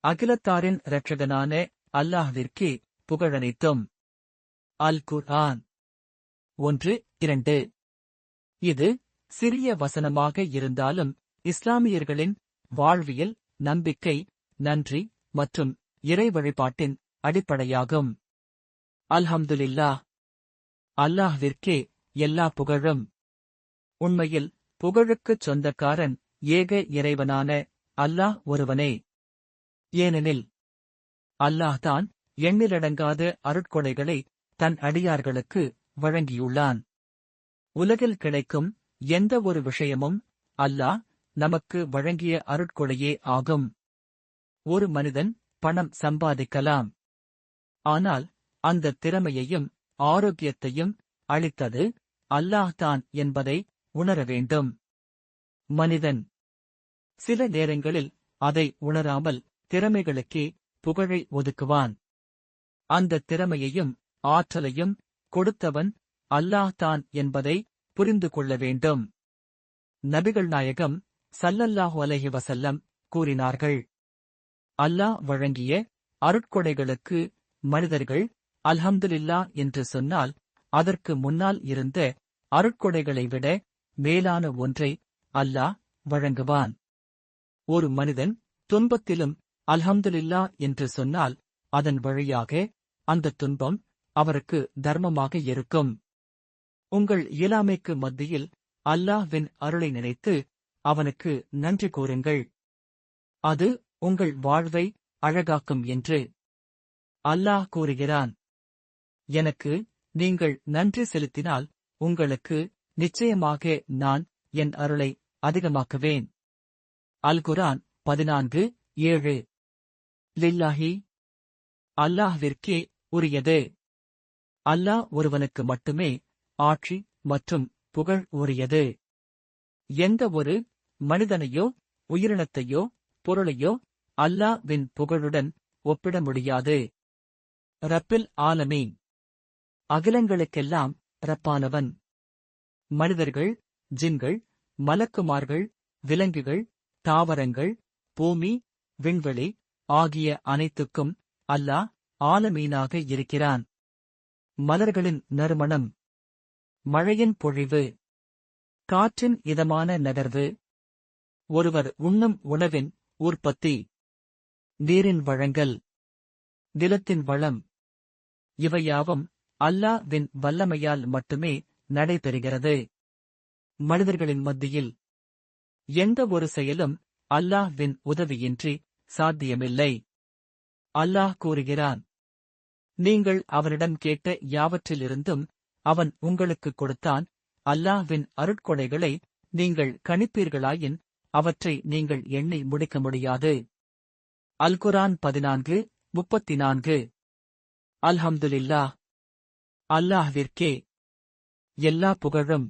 அகிலத்தாரின் இரட்சகனான அல்லாஹ்விற்கே புகழனைத்தும் அல் குர்ஆன். ஒன்று இரண்டு. இது சிறிய வசனமாக இருந்தாலும் இஸ்லாமியர்களின் வாழ்வியல் நம்பிக்கை நன்றி மற்றும் இறை வழிபாட்டின் அடிப்படையாகும். அல்ஹம்துலில்லா அல்லாஹ்விற்கே எல்லா புகழும். உண்மையில் புகழுக்குச் சொந்தக்காரன் ஏக இறைவனான அல்லாஹ் ஒருவனே. ஏனெனில் அல்லாஹ்தான் எண்ணிலடங்காத அருட்கொடைகளை தன் அடியார்களுக்கு வழங்கியுள்ளான். உலகில் கிடைக்கும் எந்த ஒரு விஷயமும் அல்லாஹ் நமக்கு வழங்கிய அருட்கொடையே ஆகும். ஒரு மனிதன் பணம் சம்பாதிக்கலாம். ஆனால் அந்த திறமையையும் ஆரோக்கியத்தையும் அளித்தது அல்லாஹ்தான் என்பதை உணர வேண்டும் மனிதன். சில நேரங்களில் அதை உணராமல் திறமைகளுக்கே புகழை ஒதுக்குவான். அந்த திறமையையும் ஆற்றலையும் கொடுத்தவன் அல்லாஹ்தான் என்பதை புரிந்து கொள்ள வேண்டும். நபிகள் நாயகம் சல்லல்லாஹு அலஹி வசல்லம் கூறினார்கள். அல்லாஹ் வழங்கிய அருட்கொடைகளுக்கு மனிதர்கள் அல்ஹம்துலில்லா என்று சொன்னால் அதற்கு முன்னால் இருந்த அருட்கொடைகளை விட மேலான ஒன்றை அல்லாஹ் வழங்குவான். ஒரு மனிதன் துன்பத்திலும் அல்ஹம்துலில்லா என்று சொன்னால் அதன் வழியாக அந்த துன்பம் அவருக்கு தர்மமாக இருக்கும். உங்கள் இயலாமைக்கு மத்தியில் அல்லாஹ்வின் அருளை நினைத்து அவனுக்கு நன்றி கூறுங்கள். அது உங்கள் வாழ்வை அழகாக்கும் என்று அல்லாஹ் கூறுகிறான். எனக்கு நீங்கள் நன்றி செலுத்தினால் உங்களுக்கு நிச்சயமாக நான் என் அருளை அதிகமாக்குவேன். அல் குரான் பதினான்கு ஏழு. லில்லாஹி அல்லாஹ்விற்கே உரியது. அல்லாஹ் ஒருவனுக்கு மட்டுமே ஆட்சி மற்றும் புகழ் உரியது. எந்த ஒரு மனிதனையோ உயிரினத்தையோ பொருளையோ அல்லாஹ்வின் புகழுடன் ஒப்பிட முடியாது. ரப்பில் ஆலமீன். அகிலங்களுக்கெல்லாம் ரப்பானவன். மனிதர்கள் ஜின்கள் மலக்குமார்கள் விலங்குகள் தாவரங்கள் பூமி விண்வெளி ஆகிய அனைத்துக்கும் அல்லாஹ் ஆலமீனாக இருக்கிறான். மலர்களின் நறுமணம். மழையின் பொழிவு. காற்றின் இதமான நகர்வு. ஒருவர் உண்ணும் உணவின் உற்பத்தி. நீரின் வழங்கல். நிலத்தின் வளம். இவையாவும் அல்லாஹ்வின் வல்லமையால் மட்டுமே நடைபெறுகிறது. மனிதர்களின் மத்தியில் எந்த ஒரு செயலும் அல்லாஹ்வின் உதவியின்றி சாத்தியமில்லை. அல்லாஹ் கூறுகிறான் நீங்கள் அவனிடம் கேட்ட யாவற்றிலிருந்தும் அவன் உங்களுக்குக் கொடுத்தான். அல்லாஹ்வின் அருட்கொடைகளை நீங்கள் கணிப்பீர்களாயின் அவற்றை நீங்கள் எண்ணி முடிக்க முடியாது. அல்குரான் பதினான்கு முப்பத்தி நான்கு அல்ஹம்துலில்லாஹ் அல்லாஹ்விற்கே எல்லா புகழும்